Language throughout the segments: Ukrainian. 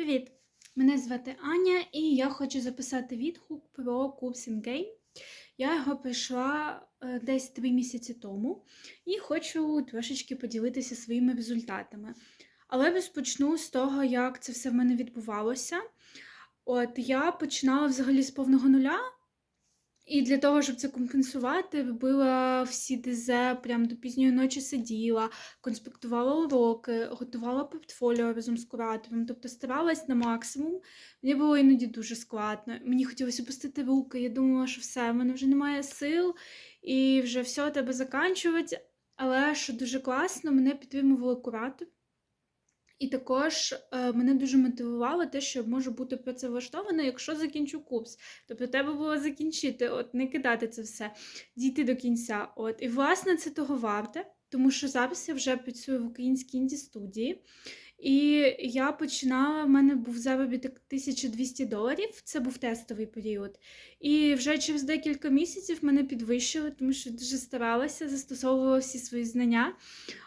Привіт! Мене звати Аня, і я хочу записати відгук про in Game. Я його пройшла е, десь три місяці тому і хочу трошечки поділитися своїми результатами. Але розпочну з того, як це все в мене відбувалося. От я починала взагалі з повного нуля. І для того, щоб це компенсувати, робила всі ДЗ, прям до пізньої ночі сиділа, конспектувала уроки, готувала портфоліо разом з куратором, тобто старалась на максимум. Мені було іноді дуже складно. Мені хотілося опустити руки. Я думала, що все, в мене вже немає сил і вже все треба заканчувати. Але що дуже класно, мене підтримували куратор. І також е, мене дуже мотивувало те, що можу бути працевлаштована, якщо закінчу курс. Тобто треба було закінчити, от не кидати це все, дійти до кінця. От. І, власне, це того варте, тому що зараз я вже працюю в українській інді студії. І я починала, в мене був заробіток 1200 доларів, це був тестовий період. І вже через декілька місяців мене підвищили, тому що дуже старалася, застосовувала всі свої знання.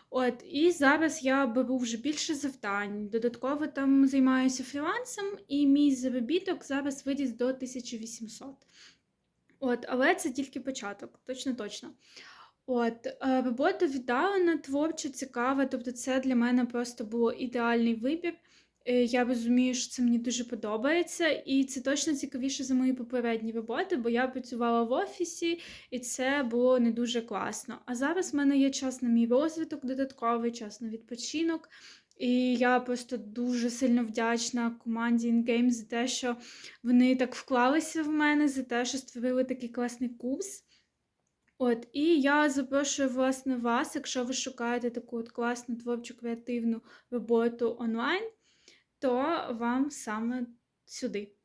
От, І зараз я беру вже більше завдань. Додатково там займаюся фрілансом, і мій заробіток зараз виріс до 1800. От, Але це тільки початок, точно-точно. От, е, Робота віддалена, творча, цікава. Тобто, це для мене просто було ідеальний вибір. Е, я розумію, що це мені дуже подобається, і це точно цікавіше за мої попередні роботи, бо я працювала в офісі, і це було не дуже класно. А зараз в мене є час на мій розвиток, додатковий час на відпочинок. І я просто дуже сильно вдячна команді InGame за те, що вони так вклалися в мене, за те, що створили такий класний курс. От, І я запрошую власне вас, якщо ви шукаєте таку от класну творчу креативну роботу онлайн, то вам саме сюди.